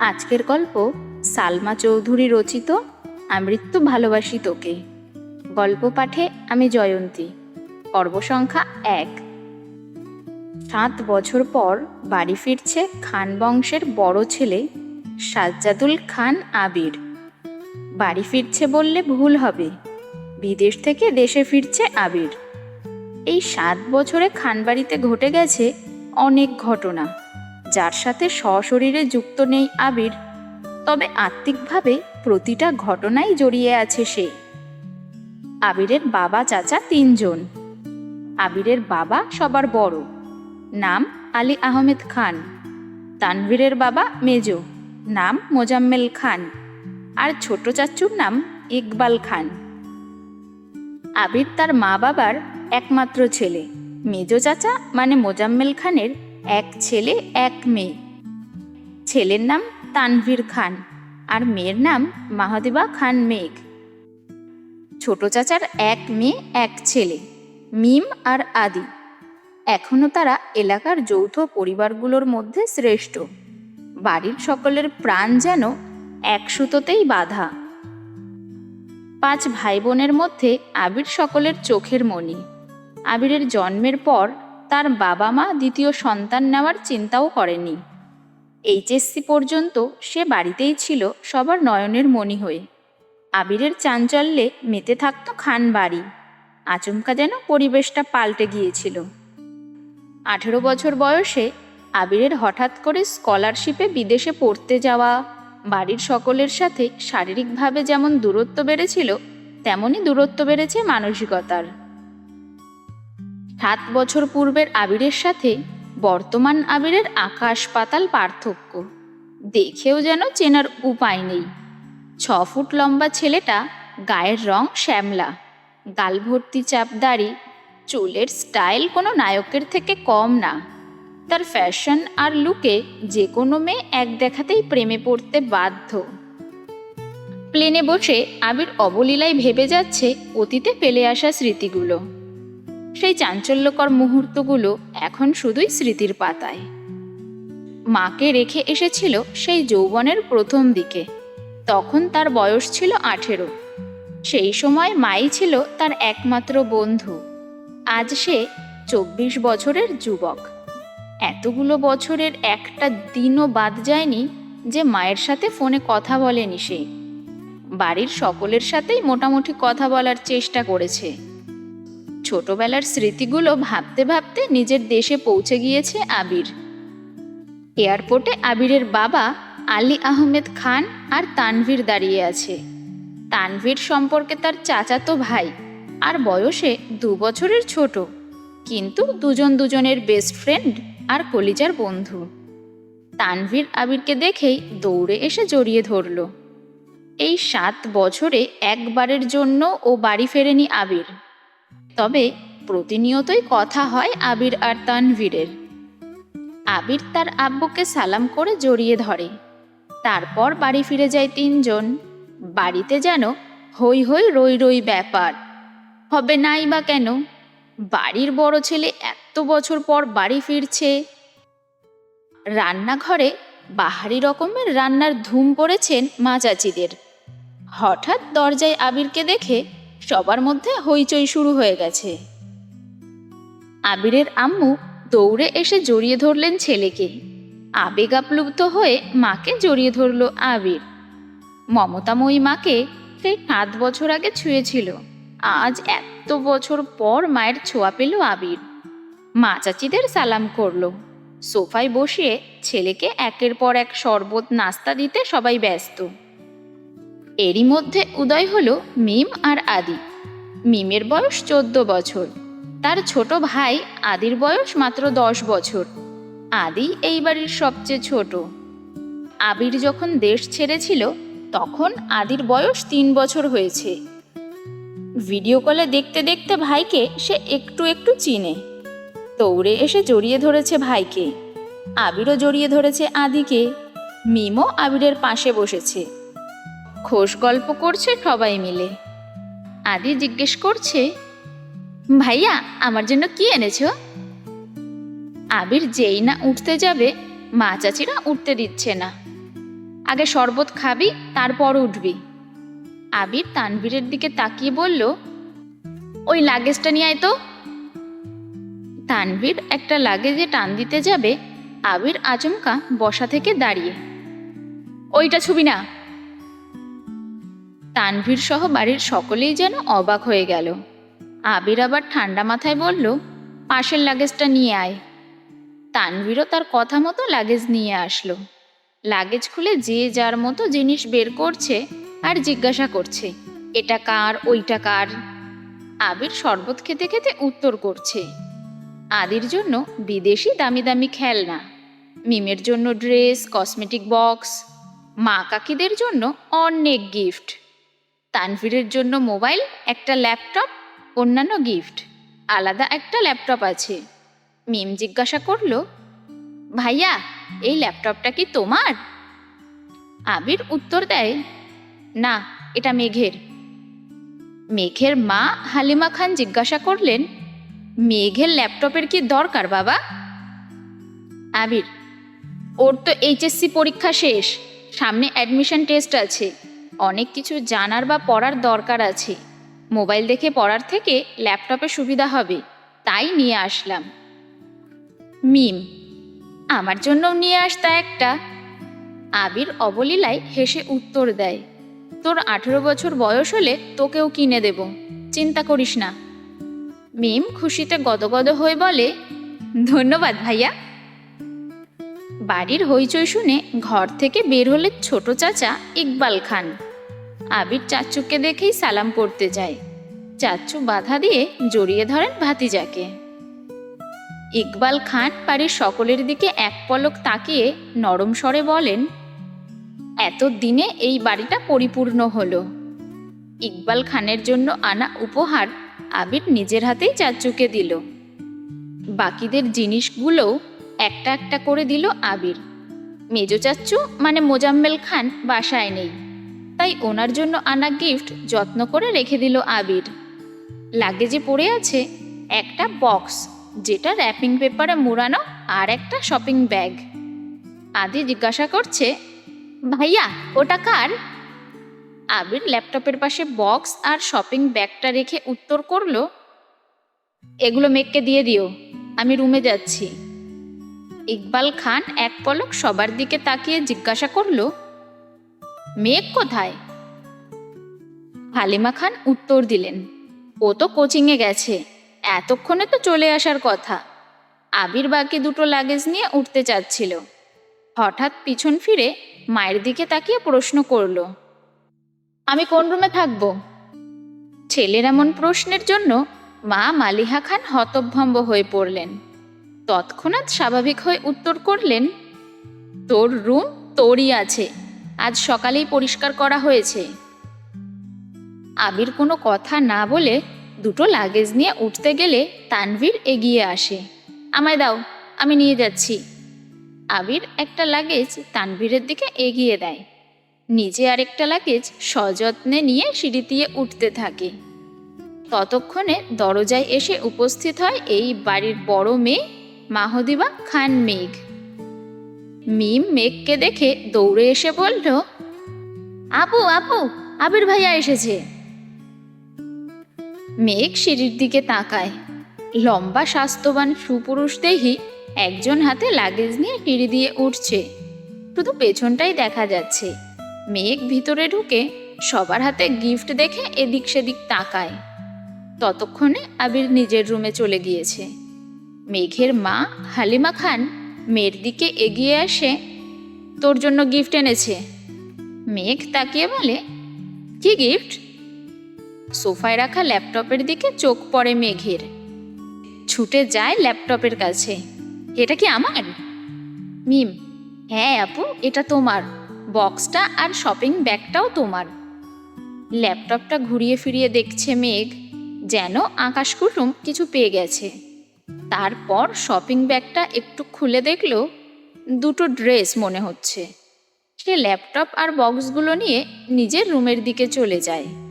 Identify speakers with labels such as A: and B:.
A: আজকের গল্প সালমা চৌধুরী রচিত আমৃত্যু ভালোবাসি তোকে। গল্প পাঠে আমি জয়ন্তী। পর্ব সংখ্যা এক। সাত বছর পর বাড়ি ফিরছে খান বংশের বড় ছেলে সাজ্জাদুল খান আবির। বাড়ি ফিরছে বললে ভুল হবে। বিদেশ থেকে দেশে ফিরছে আবির। এই সাত বছরে খানবাড়িতে ঘটে গেছে অনেক ঘটনা। যার সাথে সশরীরে যুক্ত নেই আবির, তবে আত্মিকভাবে প্রতিটা ঘটনাই জড়িয়ে আছে সে। আবিরের বাবা চাচা তিনজন। আবিরের বাবা সবার বড়। নাম আলী আহমেদ খান। তানভীরের বাবা মেজো। নাম মোজাম্মেল খান। আর ছোট চাচুর নাম ইকবাল খান। আবির তার মা বাবার একমাত্র ছেলে। মেজো চাচা মানে মোজাম্মেল খানের এক ছেলে, এক মেয়ে। ছেলের নাম তানভীর খান আর মেয়ের নাম মাহাদিবা খান মেঘ। ছোট চাচার এক মেয়ে, এক ছেলে, মিম আর আদি। এখনও তারা এলাকার যৌথ পরিবারগুলোর মধ্যে শ্রেষ্ঠ। বাড়ির সকলের প্রাণ যেন এক সুতোতেই বাঁধা। পাঁচ ভাই বোনের মধ্যে আবির সকলের চোখের মণি। আবিরের জন্মের পর তার বাবা মা দ্বিতীয় সন্তান নেওয়ার চিন্তাও করেনি। এইচএসসি পর্যন্ত সে বাড়িতেই ছিল সবার নয়নের মণি হয়ে। আবিরের চাঞ্চল্যে মেতে থাকতো খান বাড়ি। আচমকা যেন পরিবেশটা পাল্টে গিয়েছিল। আঠেরো বছর বয়সে আবিরের হঠাৎ করে স্কলারশিপে বিদেশে পড়তে যাওয়া, বাড়ির সকলের সাথে শারীরিকভাবে যেমন দূরত্ব বেড়েছিল, তেমনই দূরত্ব বেড়েছে মানসিকতার। সাত বছর পূর্বের আবিরের সাথে বর্তমান আবিরের আকাশ পাতাল পার্থক্য। দেখেও যেন চেনার উপায় নেই। ছ ফুট লম্বা ছেলেটা গায়ের রং শ্যামলা। গাল ভর্তি চাপদাড়ি, চুলের স্টাইল কোনো নায়কের থেকে কম না। তার ফ্যাশন আর লুকে যে কোনো মেয়ে এক দেখাতেই প্রেমে পড়তে বাধ্য। প্লেনে বসে আবির অবলীলায় ভেবে যাচ্ছে অতীতে ফেলে আসা স্মৃতিগুলো। সেই চাঞ্চল্যকর মুহূর্তগুলো এখন শুধুই স্মৃতির পাতায়। মাকে রেখে এসেছিল সেই যৌবনের প্রথম দিকে। তখন তার বয়স ছিল আঠেরো। সেই সময় মাই ছিল তার একমাত্র বন্ধু। আজ সে চব্বিশ বছরের যুবক। এতগুলো বছরের একটা দিনও বাদ যায়নি যে মায়ের সাথে ফোনে কথা বলেনি সে। বাড়ির সকলের সাথেই মোটামুটি কথা বলার চেষ্টা করেছে। ছোটবেলার স্মৃতিগুলো ভাবতে ভাবতে নিজের দেশে পৌঁছে গিয়েছে আবির। এয়ারপোর্টে আবিরের বাবা আলী আহমেদ খান আর তানভীর দাঁড়িয়ে আছে। তানভীর সম্পর্কে তার চাচাতো ভাই আর বয়সে দু বছরের ছোট, কিন্তু দুজন দুজনের বেস্ট ফ্রেন্ড আর কলিজার বন্ধু। তানভীর আবিরকে দেখেই দৌড়ে এসে জড়িয়ে ধরল। এই সাত বছরে একবারের জন্য ও বাড়ি ফেরেনি আবির। প্রতিনিয়তই কথা হয় আবির আর তানভীরের। আবির তার আব্বুকে সালাম করে জড়িয়ে ধরে। তারপর বাড়ি ফিরে যায় তিনজন। বাড়িতে যেন হই হই রই রই ব্যাপার। হবে নাই বা কেন? বাড়ির বড় ছেলে এত বছর পর বাড়ি ফিরছে। রান্নাঘরে বাহারি রকমের রান্নার ধুম পড়েছেন মা চাচিদের। হঠাৎ দরজায় আবিরকে দেখে সবার মধ্যে হইচই শুরু হয়ে গেছে। আবিরের আম্মু দৌড়ে এসে জড়িয়ে ধরলেন ছেলেকে। আবেগ আপ্লুব্ধ হয়ে মাকে জড়িয়ে ধরল আবির। মমতাময়ী মাকে সেই সাত বছর আগে ছুঁয়েছিল। আজ এত বছর পর মায়ের ছোঁয়া পেল আবির। মা চাচিদের সালাম করল। সোফায় বসিয়ে ছেলেকে একের পর এক শরবত নাস্তা দিতে সবাই ব্যস্ত। এরই মধ্যে উদয় হলো মিম আর আদি। মিমের বয়স চোদ্দ বছর। তার ছোট ভাই আদির বয়স মাত্র দশ বছর। আদি এই বাড়ির সবচেয়ে ছোট। আবির যখন দেশ ছেড়েছিল, তখন আদির বয়স তিন বছর হয়েছে। ভিডিও কলে দেখতে দেখতে ভাইকে সে একটু একটু চিনে। দৌড়ে এসে জড়িয়ে ধরেছে ভাইকে। আবিরও জড়িয়ে ধরেছে আদিকে। মিমও আবিরের পাশে বসেছে। খোশ গল্প করছে সবাই মিলে। আদি জিজ্ঞেস করছে, ভাইয়া, আমার জন্য কি এনেছো? আবির যেই না উঠতে যাবে, মা চাচিরা উঠতে দিচ্ছে না। আগে শরবত খাবি, তারপর উঠবি। আবির তানবীরের দিকে তাকিয়ে বলল, ওই লাগেজটা নিয়ে আয় তো। তানবীর একটা লাগেজে টান দিতে যাবে, আবির আচমকা বসা থেকে দাঁড়িয়ে, ওইটা ছবি না। তানভীর সহ বাড়ির সকলেই যেন অবাক হয়ে গেল। আবির আবার ঠান্ডা মাথায় বলল, পাশের লাগেজটা নিয়ে আয়। তানভীরও তার কথা মতো লাগেজ নিয়ে আসলো। লাগেজ খুলে যে যার মতো জিনিস বের করছে আর জিজ্ঞাসা করছে, এটা কার, ওইটা কার? আবির শরবত খেতে খেতে উত্তর করছে, আদির জন্য বিদেশি দামি দামি খেলনা, মিমের জন্য ড্রেস, কসমেটিক বক্স, মা কাকিদের জন্য অনেক গিফট। তানভীরের জন্য মোবাইল, একটা ল্যাপটপ, অন্যান্য গিফট। আলাদা একটা ল্যাপটপ আছে। মিম জিজ্ঞাসা করল, ভাইয়া, এই ল্যাপটপটা কি তোমার? আবির উত্তর দেয়, না, এটা মেঘের। মেঘের মা হালিমা খান জিজ্ঞাসা করলেন, মেঘের ল্যাপটপের কি দরকার বাবা? আবির, ওর তো এইচএসসি পরীক্ষা শেষ, সামনে অ্যাডমিশন টেস্ট আছে। অনেক কিছু জানার বা পড়ার দরকার আছে। মোবাইল দেখে পড়ার থেকে ল্যাপটপে সুবিধা হবে, তাই নিয়ে আসলাম। মিম, আমার জন্যও নিয়ে আসতা একটা। আবির অবলীলায় হেসে উত্তর দেয়, তোর আঠেরো বছর বয়স হলে তোকেও কিনে দেব, চিন্তা করিস না। মিম খুশিতে গদগদ হয়ে বলে, ধন্যবাদ ভাইয়া। বাড়ির হইচই শুনে ঘর থেকে বের হলে ছোট চাচা ইকবাল খান আবির চাচুকে দেখেই সালাম করতে যায়। চাচু বাধা দিয়ে জড়িয়ে ধরেন ভাতিজাকে। ইকবাল খান বাড়ির সকলের দিকে এক পলক তাকিয়ে নরম স্বরে বলেন এত দিনে এই বাড়িটা পরিপূর্ণ হলো। ইকবাল খানের জন্য আনা উপহার আবির নিজের হাতেই চাচুকে দিল। বাকিদের জিনিসগুলোও একটা একটা করে দিল আবির। মেজো চাচ্চু মানে মোজাম্মেল খান বাসায় নেই। তাই ওনার জন্য আনা গিফট যত্ন করে রেখে দিল আবির। লাগেজে পড়ে আছে একটা বক্স যেটা র্যাপিং পেপারে মুড়ানো আর একটা শপিং ব্যাগ আদি জিজ্ঞাসা করছে, ভাইয়া, ওটা কার? আবির ল্যাপটপের পাশে বক্স আর শপিং ব্যাগটা রেখে উত্তর করল, এগুলো মেককে দিয়ে দিও, আমি রুমে যাচ্ছি। ইকবাল খান এক পলক সবার দিকে তাকিয়ে জিজ্ঞাসা করল মেঘ কোথায়? হালিমা খান উত্তর দিলেন, ও তো কোচিংয়ে গেছে, এতক্ষণে তো চলে আসার কথা। আবির বাকি দুটো লাগেজ নিয়ে উঠতে চাচ্ছিল। হঠাৎ পিছন ফিরে মায়ের দিকে তাকিয়ে প্রশ্ন করল, আমি কোন রুমে থাকব? ছেলের এমন প্রশ্নের জন্য মা মালিহা খান হতভম্ব হয়ে পড়লেন। তৎক্ষণাৎ স্বাভাবিক হয়ে উত্তর করলেন, তোর রুম তোরই আছে আজ সকালেই পরিষ্কার করা হয়েছে। আবির কোনো কথা না বলে দুটো লাগেজ নিয়ে উঠতে গেলে তানভীর এগিয়ে আসে। আমায় দাও, আমি নিয়ে যাচ্ছি। আবির একটা লাগেজ তানভীরের দিকে এগিয়ে দেয়। নিজে আরেকটা লাগেজ সযত্নে নিয়ে সিঁড়ি দিয়ে উঠতে থাকে। ততক্ষণে দরজায় এসে উপস্থিত হয় এই বাড়ির বড় মেয়ে, মাহদিবা খান মেঘ। মিম মেঘকে দেখে দৌড়ে এসে বলল, আপু আপু, আবির ভাইয়া এসেছে। মেঘ সিঁড়ির দিকে তাকায়। লম্বা, স্বাস্থ্যবান সুপুরুষ দেহি একজন হাতে লাগেজ নিয়ে সিঁড়ি দিয়ে উঠছে। শুধু পেছনটাই দেখা যাচ্ছে। মেঘ ভিতরে ঢুকে সবার হাতে গিফট দেখে এদিক সেদিক তাকায়। ততক্ষণে আবির নিজের রুমে চলে গিয়েছে। মেঘের মা হালিমা খান মেয়ের দিকে এগিয়ে আসে, তোর জন্য গিফট এনেছে। মেঘ তাকিয়ে বলে, কি গিফট সোফায় রাখা ল্যাপটপের দিকে চোখ পড়ে মেঘের। ছুটে যায় ল্যাপটপের কাছে। এটা কি আমার? মিম হ্যাঁ আপু, এটা তোমার। বক্সটা আর শপিং ব্যাগটাও তোমার। ল্যাপটপটা ঘুরিয়ে ফিরিয়ে দেখছে মেঘ, যেন আকাশ কুটুম কিছু পেয়ে গেছে। তারপর শপিং ব্যাগটা একটু খুলে দেখল, দুটো ড্রেস মনে হচ্ছে। সে ল্যাপটপ আর বক্সগুলো নিয়ে নিজের রুমের দিকে চলে যায়।